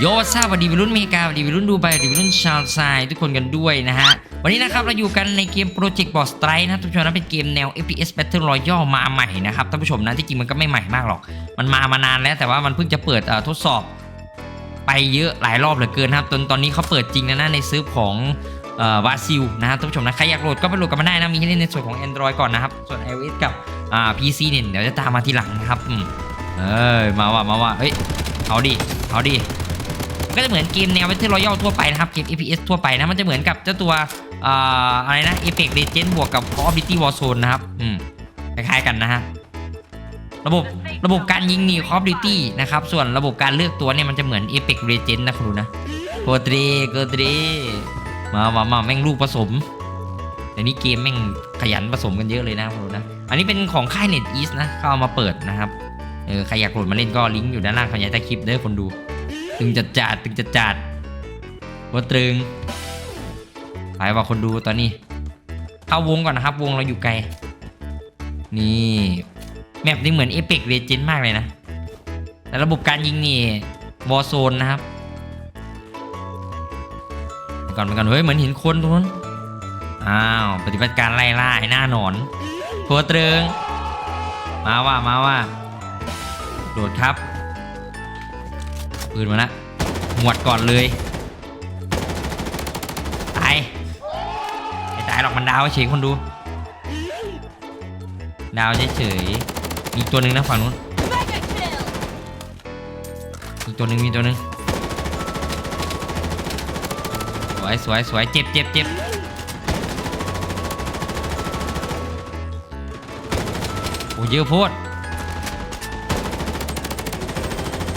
โยซาสวัสดีวัยรุ่นเมกาสวัสดีวัยรุ่นดูไบสวัสดีวัยรุ่นชาวไซทุกคนกันด้วยนะฮะ วันนี้นะครับเราอยู่กันในเกม Project Boss Strike นะท่านผู้ชมนะเป็นเกมแนว FPS Battle Royale มาใหม่นะครับท่านผู้ชมนะที่จริงมันก็ไม่ใหม่มากหรอก มันมามานานแล้วแต่ว่ามันเพิ่งจะเปิดทดสอบ ไปเยอะหลายรอบเหลือเกินนะครับจนตอนนี้เขาเปิดจริงแล้วนะในซื้อของวาซิลนะครับท่านผู้ชมนะใครอยากโหลดก็ไปโหลดกันมาได้นะมีให้เล่นในส่วนของ Android ก่อนนะครับส่วน iOS กับอ่า PC เนี่ยเดี๋ยวจะตามมาทีหลังนะครับเอ้ยมาว่ะมาว่ะเฮ้ยเอาดิเอาดิ ก็จะเหมือนเกมแนว Battle Royale ทั่วไปนะครับ เกม FPS ทั่วไปนะ มันจะเหมือนกับเจ้าตัวออะไรนะ Apex Legends บวกกับ Call of Duty Warzone นะครับ อืม คล้ายๆกันนะฮะ ระบบ ระบบการยิงนี่ Call of Duty นะครับ ส่วนระบบการเลือกตัวเนี่ยมันจะเหมือน Apex Legends นะคุณดูนะโกตรีโกตรีมามามาแม่งลูกผสมแต่นี้เกมแม่งขยันผสมกันเยอะเลยนะคุณดูนะ อันนี้เป็นของค่าย NetEase นะเขาเอามาเปิดนะครับ เออ ใครอยากโหลดมาเล่นก็ลิงก์อยู่ด้านล่างขยายใต้คลิปเด้อคนดู ตึงจัดจัดตึงจัดจัดว่าตรึงไปว่าคนดูตอนนี้เข้าวงก่อนนะครับ วงเราอยู่ไกล นี่แมปนี้เหมือนเอ e ป l e เลเจนด์มากเลยนะ แต่ระบบการยิงนี่วอ r z โซนนะครับก่อนไปก่อนเฮ้ยเหมือนเห็นคนตรงนู้นอ้าวปฏิบัติการไล่ล่าไอ้หน้าหนอนโคตรึง มาว่ามาว่าโดดครับ ปืนมาละหมวดก่อนเลย ตาย ไม่ตายหรอกมันดาวเฉยคนดู ดาวเฉยๆมีตัวหนึ่งนะฝั่งนู้น Mega kill! อีตัวหนึ่งมีตัวหนึ่งสวยสวยสวยเจ็บเจ็บเจ็บโอ้เยอะโพด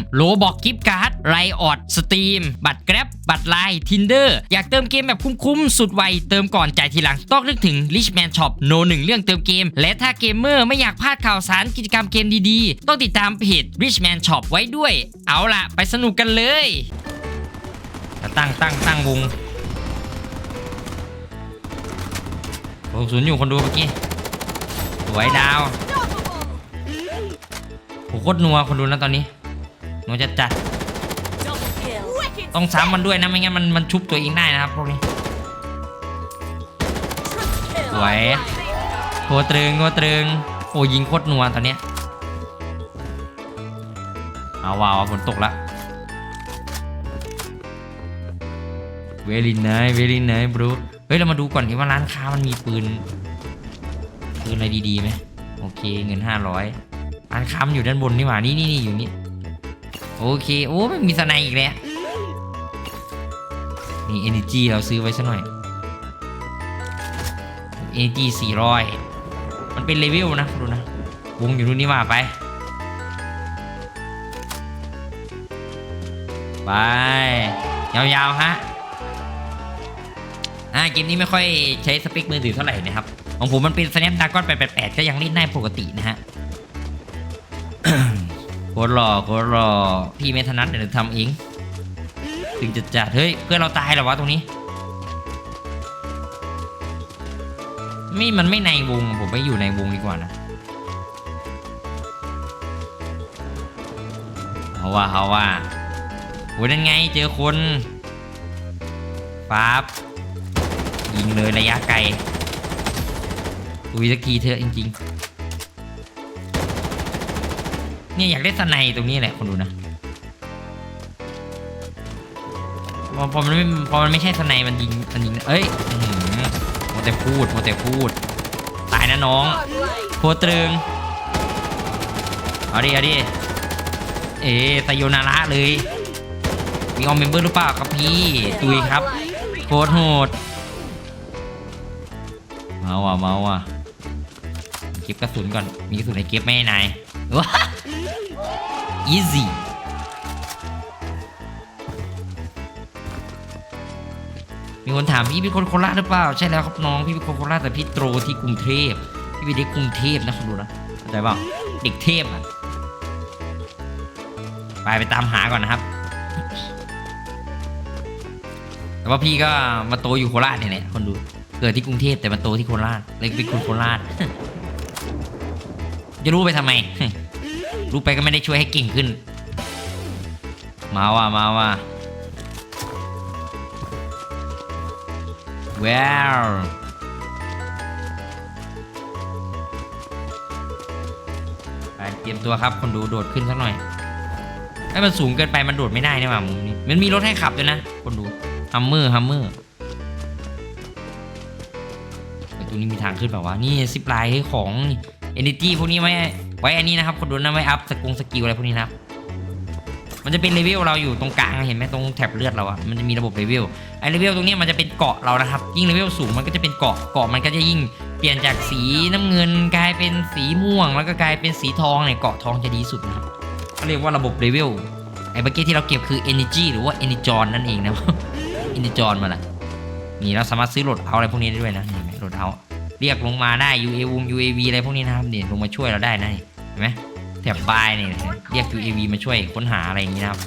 ๆโลบอกกิฟต์การ์ดไรออดสตรีมบัตรแกร็บบัตรไลน์ทินเดอร์อยากเติมเกมแบบคุ้มๆ สุดไว เติมก่อนจ่ายทีหลัง ต้องนึกถึง Richman Shop โนหนึ่งเรื่องเติมเกม และถ้าเกมเมอร์ไม่อยากพลาดข่าวสารกิจกรรมเกมดีๆ ต้องติดตามเพจ Richman Shop ไว้ด้วย เอาล่ะ ไปสนุกกันเลยตั้งตั้งตั้งวงวงศูนย์อยู่คนดูเมื่อกี้สวยดาวโหโคตรนัวคนดูนะตอนนี้ นัวจะจัด Double kill! Wicked ต้องซ้ำมันด้วยนะไม่งั้นมันมันชุบตัวเองได้นะครับพวกนี้ kill! สวยโคตรึงโคตรึงโอ้ยิงโคตรนัวตอนเนี้ยเอาว้าวฝนตกละเวลินไนเวลินไนบรูเฮ้ยเรามาดูก่อนที่ว่าร้านค้ามันมีปืนปืนอะไรดีๆไหมโอเคเงิน500ร้านค้ามันอยู่ด้านบนนี่หว่านี่นี่นี่อยู่นี่ โอเค โอ้ไม่มีสไนอีกแล้ว นี่ energy เราซื้อไว้ซะหน่อย AG 400มันเป็นเลเวลนะดูนะ วงอยู่นู่นนี่ว่าไป ไป ยาวๆฮะ อ่าเกมนี้ไม่ค่อยใช้สเปคมือถือเท่าไหร่นะครับ ของผมมันเป็น Snapdragon 888 ก็ยังเล่นได้ปกตินะฮะ ตรหล่อโคตรหล่อพี่ไม่ถนัดเดี๋ยวทำเองถึงจะจัดเฮ้ยเพื่อนเราตายเหรอวะตรงนี้ไม่มันไม่ในวงผมไปอยู่ในวงดีกว่านะเอาว่าเอาว่าโอ้ยนั่นไงเจอคนปั๊บยิงเลยระยะไกลอุ้ยสักทีเถอะจริง ๆ เนี่ยอยากได้สไนตรงนี้แหละคนดูนะพอพอมันไม่พอมันไม่ใช่สไนมันยิงมันยิงเอ้ยอื้อหือโมแต่พูดโมแต่พูด ตายนะน้องโคตรึงเอาดิเอาดิเอ๋ไซโยนาระเลย มีออมเมมเบอร์หรือเปล่าครับพี่ตุยครับโคตรโหดมาว่ะมาว่ะเก็บกระสุนก่อนมีกระสุนให้เก็บไหมนายว้า easy มีคนถามพี่เป็นคนโคราชหรือเปล่า ใช่แล้วครับน้องพี่เป็นคนโคราชแต่พี่โตที่กรุงเทพพี่ไป็นเด็กรุงเทพนะคุณดูนะเข้าใจเปล่าเด็กเทพอะไปไปตามหาก่อนนะครับ แต่ว่าพี่ก็มาโตอยู่โคราชเนี่ยแหละคนดูเกิดที่กรุงเทพแต่มาโตที่โคราชเลยเป็นคนโคราชจะรู้ไปทำไม รู้ไปก็ไม่ได้ช่วยให้เก่งขึ้น มาว่ะมาว่ะว้าวไปเตรียมตัวครับคนดูโดดขึ้นสักหน่อยถ้ามันสูงเกินไปมันโดดไม่ได้นี่หว่ามุมนี้มันมีรถให้ขับด้วยนะ คนดูฮัมเมอร์ฮัมเมอร์ตรงนี้มีทางขึ้นแบบว่านี่ซิปลน์ของเอเนจีพวกนี้ไว้ ไว้อันนี้นะครับคนดูนะไว้อัพสกงสกิลอะไรพวกนี้นะครับมันจะเป็นเลเวลเราอยู่ตรงกลางเห็นไหมตรงแถบเลือดเราอะมันจะมีระบบเลเวลไอ้เลเวลตรงนี้มันจะเป็นเกาะเรานะครับ ยิ่งเลเวลสูงมันก็จะเป็นเกาะเกาะมันก็จะยิ่งเปลี่ยนจากสีน้ำเงินกลายเป็นสีม่วง แล้วก็กลายเป็นสีทองเนี่ยเกาะทองจะดีสุดนะครับเขาเรียกว่าระบบเลเวลไอ้เมื่อกี้ที่เราเก็บคือ energy หรือว่า energy นั่นเองนะ energy มาละนี่เราสามารถซื้อโหลดเอาอะไรพวกนี้ได้ด้วยนะโหลดเอา เรียกลงมาได้ UAV UAV อะไรพวกนี้นะครับเนี่ยลงมาช่วยเราได้นะเห็นไหมแถบบายเนี่ยเรียก UAV มาช่วยค้นหาอะไรอย่างนี้นะครับ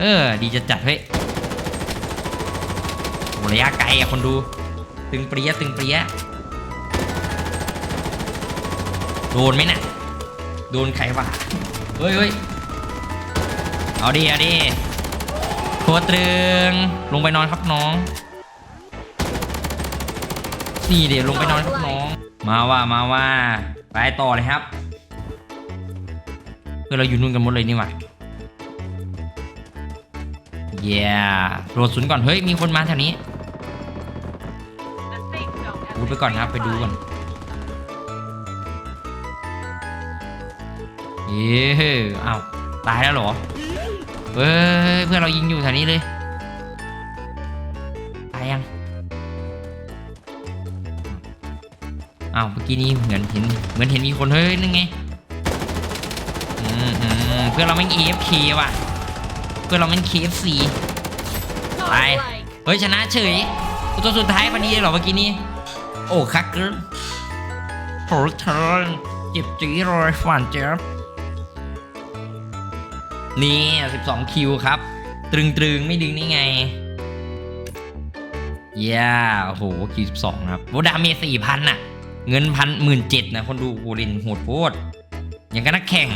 เออ ดีจะจัดเฮ้ยระยะไกลอะคนดู ตึงเปรี้ยตึงเปรี้ยโดนไหมน่ะโดนใครวะเฮ้ยเฮ้ยเอาดิเอาดิโคตรึงลงไปนอนครับน้อง นี่เดี๋ยวลงไปนอนครับน้อง มาว่ามาว่าไปต่อเลยครับเพื่อเราอยู่นู่นกันหมดเลยนี่หว่าเย้โหลดศูนย์ก่อน เฮ้ย มีคนมาแถวนี้ The safe zone has พูดไปก่อนครับ ไปดูก่อน เย้อ้าว ตายแล้วเหรอ เฮ้ย เพื่อนเรายิงอยู่แถวนี้เลย อ้าวเมื่อกี้นี้เหมือนเห็นเหมือนเห็นมีคนเฮ้ยนั่นไงอืมอืมเพื่อนเราไม่ AFK ว่ะ เพื่อนเราไม่ KFC no Bye. like. เฮ้ยชนะเฉยตัวสุดท้ายพอดีเลยเหรอเมื่อกี้นี้ โอ้คักเกินโหเธอเจ็บจีรอยฝันเจ็บนี่12 คิวครับ ตรึงตรึงไม่ดึงนี่ไงเย้โอ้โหคิว12 ครับโวดาเมจสี่พันน่ะ เงินพันหมื่นเจ็ดนะคนดูโหเลินโหดโคตรอย่างกับนักแข่ง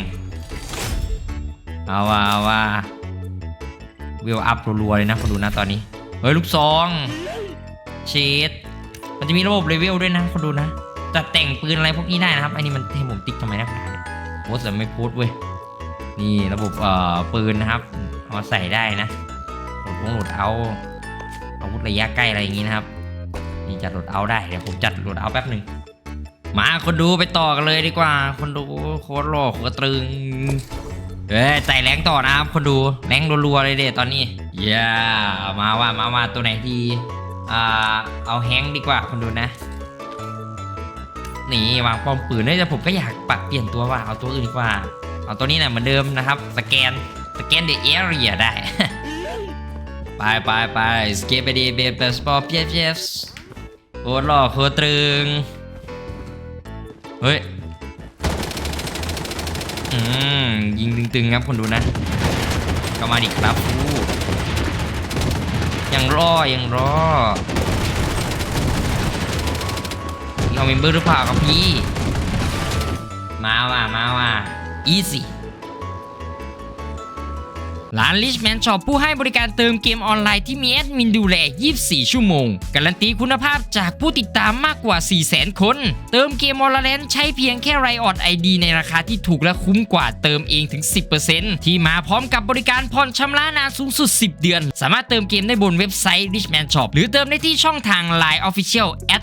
เอาว่าเว่าวิวอัพรัวๆเลยนะคนดูนะตอนนี้ เฮ้ย ลูกซองเชดมันจะมีระบบเลเวลด้วยนะคนดูนะจัดแต่งปืนอะไรพวกนี้ได้นะครับ อันนี้มันให้ผมติ๊กทำไมนะโพสต์แต่ไม่โพสต์เว้ย นี่ระบบเอ่อปืนนะครับเอามาใส่ได้นะโหลดงโหลดเอาอาวุธระยะใกล้อะไรอย่างงี้นะครับ นี่จัดโหลดเอาได้เดี๋ยวผมจัดโหลดเอาแป๊บหนึ่ง มาคนดูไปต่อกันเลยดีกว่า คนดูโคตรหล่อโคตรตรึงเอ้ยใส่แรงต่อนะครับคนดูแรงรัวๆเลยเด็ตอนนี้เย้มาว่ามาว่าตัวไหนดีอ่าเอาแฮงค์ดีกว่าคนดูนะนี่วางป้อมปืนเฮ้ยแต่ผมก็อยากปรับเปลี่ยนตัวว่าเอาตัวอื่นดีกว่า เอาตัวนี้นะเหมือนเดิมนะครับ สแกนสแกนเดอะแอเรียได้ไปไปไปสเกปไปดีเบเบสปอร์เพียเพียสโคตรหล่อโคตรตรึง เฮ้ย อืม ยิงตึงๆครับคนดูนะก็มาดิครับอู้ยังรอยังรอเราเมมเบอร์หรือเปล่าครับพี่ มาว่ะมาว่ะ easy ร้าน Richman Shop ผู้ให้บริการเติมเกมออนไลน์ที่มีแอดมินดูแล 24 ชั่วโมง การันตีคุณภาพจากผู้ติดตามมากกว่า 400,000 คน เติมเกมออนไลน์ใช้เพียงแค่ไรออดไอดีในราคาที่ถูกและคุ้มกว่าเติมเองถึง 10%ที่มาพร้อมกับบริการผ่อนชำระนานสูงสุด 10 เดือน สามารถเติมเกมได้บนเว็บไซต์ Richman Shop หรือเติมได้ที่ช่องทาง Line Official at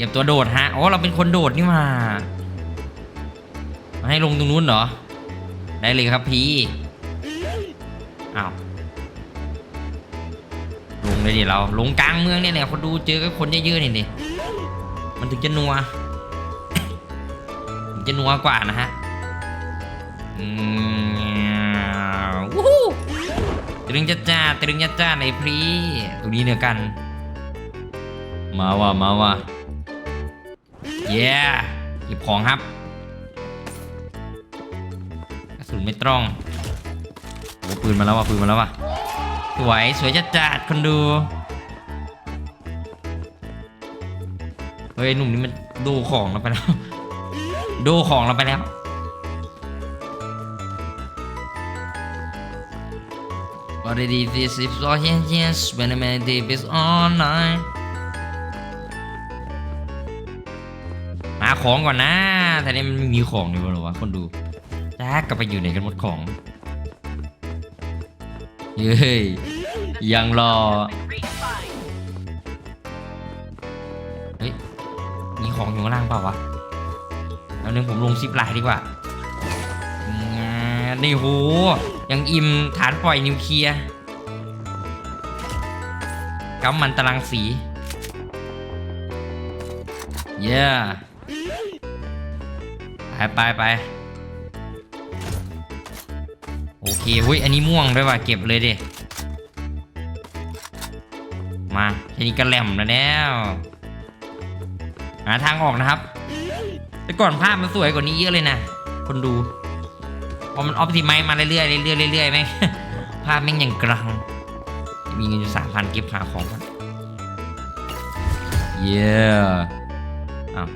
ยียบตัวโดดฮะอ๋อเราเป็นคนโดดนี่มามาให้ลงตรงนู้นเหรอ ได้เลยครับพี่อ้าวลงเลยดิเราลงกลางเมืองเนี่ยแหละคนดูเจอกับคนเยอะๆนี่ดิมันถึงจะนัวจะนัวกว่านะฮะอืมวู้ฮู้ตรึงจ้าจ้าตรึงจ้าจ้าในพรีตรงนี้เดียวกัน มาว่ะมาว่ะ เย้เก็บของครับกระสุนไม่ตรงโอ้ปืนมาแล้วว่ะปืนมาแล้วว่ะสวยสวยจัดจัดคนดูเฮ้ยหนุ่มนี่มันดูของเราไปแล้ว ดูของเราไปแล้ว What it is this is all yes yes when I made it is all night หาของก่อนนะแต่นี่มันไม่มีของนี่หรอวะคนดูจ้ากลับไปอยู่ไหนกันหมดของเย้ยยังรอเฮ้ยมีของอยู่ข้างล่างเปล่าวะแล้วนึงผมลงซิปไลน์ดีกว่านี่โหยังอิ่มฐานปล่อยนิวเคลียร์กำมันตารางสีเย้ ไปไปไปโอเคเฮ้ยอันนี้ม่วงด้วยว่ะเก็บเลยดิมาแค่นี้ก็แหลมแล้วแล้วหาทางออกนะครับ แต่ก่อนภาพมันสวยกว่านี้เยอะเลยนะ คนดูพอมันออปติไมซ์มาเรื่อยๆเรื่อยๆเรื่อยๆแม่งภาพแม่งอย่างกลางมีเงินอยู่สามพันเก็บหาของก่อนเย้อ้าว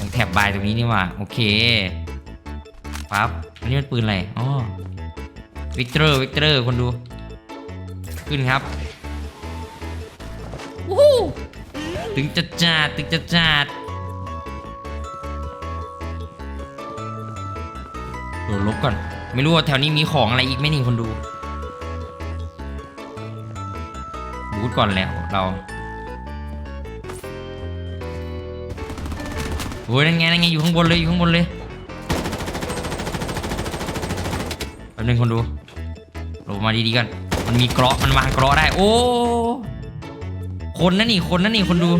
ต้องแถบบายตรงนี้นี่หว่าโอเคปั๊บอันนี้มันปืนอะไรอ๋อวิกเตอร์วิกเตอร์คนดู ขึ้นครับวู้ฮู้ตึงจัดจัดตึงจัดจัดโดดลบก่อน ไม่รู้ว่าแถวนี้มีของอะไรอีกไหมนี่คนดูบูทก่อนแล้วเรา โอ้ยนั่นไงนั่นไงอยู่ข้างบนเลยอยู่ข้างบนเลยแป๊บนึงคนดูลงมาดีๆกัน มันมีเกราะมันวางเกราะได้ โอ้ คนนั่นนี่คนนั่นนี่คนดู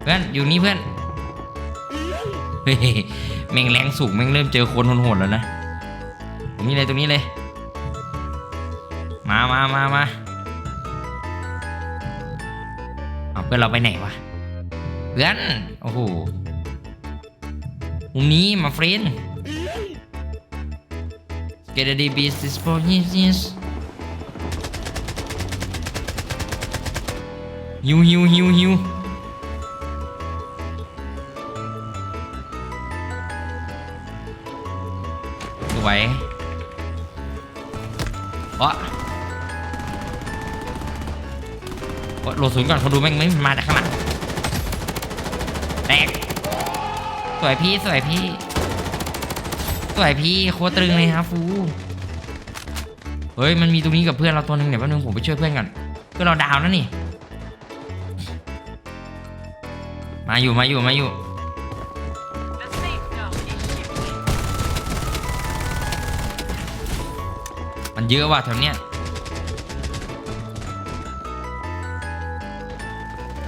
เพื่อนอยู่นี่เพื่อน เฮ้ยแม่งแรงสูงแม่งเริ่มเจอคนโหดๆแล้วนะ ตรงนี้เลยตรงนี้เลย มามามามา เพื่อนเราไปไหนวะเพื่อนโอ้โหมุมนี้มาเฟรน Get a DB this for yes yes ฮิวฮิวฮิวฮิวสวย โหลดศูนย์ก่อนคนดูแม่งไม่มาจากข้างหลังแตกสวยพี่สวยพี่ สวยพี่โคตรตรึงเลยครับฟูเฮ้ยมันมีตรงนี้กับเพื่อนเราตัวหนึงเดี๋ยวแป๊บนึงผมไปช่วยเพื่อนก่อนเพื่อนเราดาวแล้วนี่ มาอยู่มาอยู่มาอยู่มันเยอะว่ะแถวเนี้ย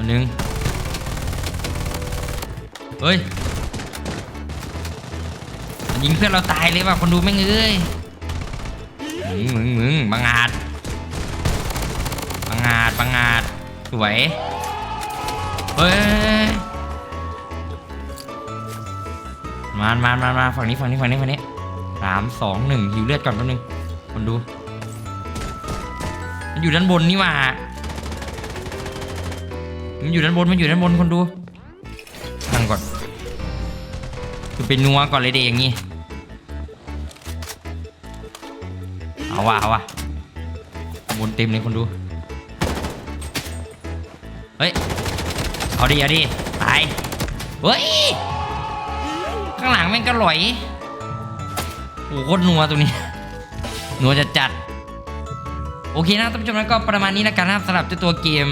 อันนึง เฮ้ย ยิงเพื่อนเราตายเลยว่ะคนดูแม่งเอ้ยมึงมึงมึงบังอาจบังอาจบังอาจสวย เฮ้ยมามามามาฝั่งนี้ฝั่งนี้ฝั่งนี้ฝั่งนี้สามสองหนึ่งหิวเลือดก่อนแป๊บนึงคนดู มันอยู่ด้านบนนี่ว่า มันอยู่ด้านบนมันอยู่ด้านบนคนดูนั่งก่อนคือเป็นนัวก่อนเลยเด็กอย่างงี้เอาว่ะเอาว่ะบนเต็มเลยคนดูเฮ้ยเอาดิเอาดิตายเฮ้ยข้างหลังแม่งก็หลอยโอ้โหโคตรนัวตรงนี้นัวจะจัด โอเคนะท่านผู้ชมนะก็ประมาณนี้แล้วกันนะครับสำหรับเจ้าตัวเกม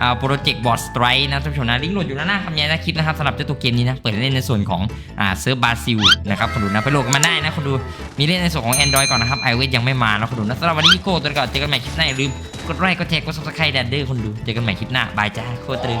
อ่าโปรเจกต์บอสไตรนะท่านผู้ชมนะลิงก์โหลดอยู่ด้านหน้าคำยันะน้าคลิปนะครับสำหรับเจ้าตัวเกมนี้นะเปิดเล่นในส่วนของอ่าเซิร์ฟบราซิลนะครับคนดูนะไปโหลดกันมาได้นะคนดูมีเล่นในส่วนของ Android ก่อนนะครับ iOS ยังไม่มานะคนดูนะสำหรับวันนี้พี่โก้ตัวก่อนเจอกันใหม่คลิปหน้าอย่าลืมกดไลค์กดแชร์กดซับสไครต์แดนเดอร์คนดูเจอกันใหม่คลิปหน้าบายจ้าโคตรตึง